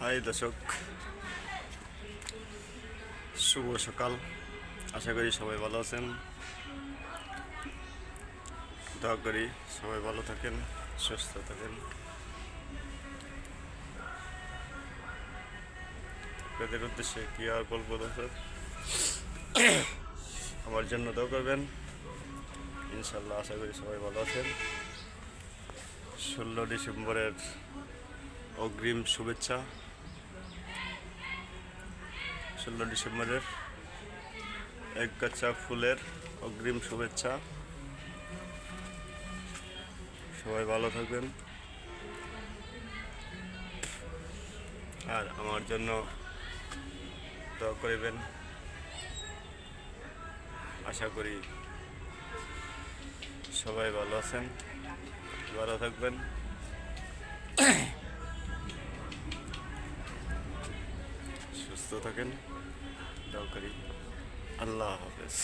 High দর্শক, শুভ সকাল। আশা করি সবাই ভালো আছেন। দোয়া করি সবাই ভালো থাকেন, সুস্থ থাকেন। আপনাদের উদ্দেশ্যে কি আর বলব দর্শক? আমার জন্য দোয়া করবেন। ইনশাল্লাহ আশা করি সবাই ভালো আছেন। ষোলো ডিসেম্বরের অগ্রিম শুভেচ্ছা। ষোলো ডিসেম্বরের এক গাছা ফুলের অগ্রিম শুভেচ্ছা। সবাই ভালো থাকবেন। আর আমার জন্য দোয়া করিবেন। আশা করি সবাই ভালো আছেন। ভালো থাকবেন। সুস্থ থাকেন। দরকারি আল্লাহ হাফেজ।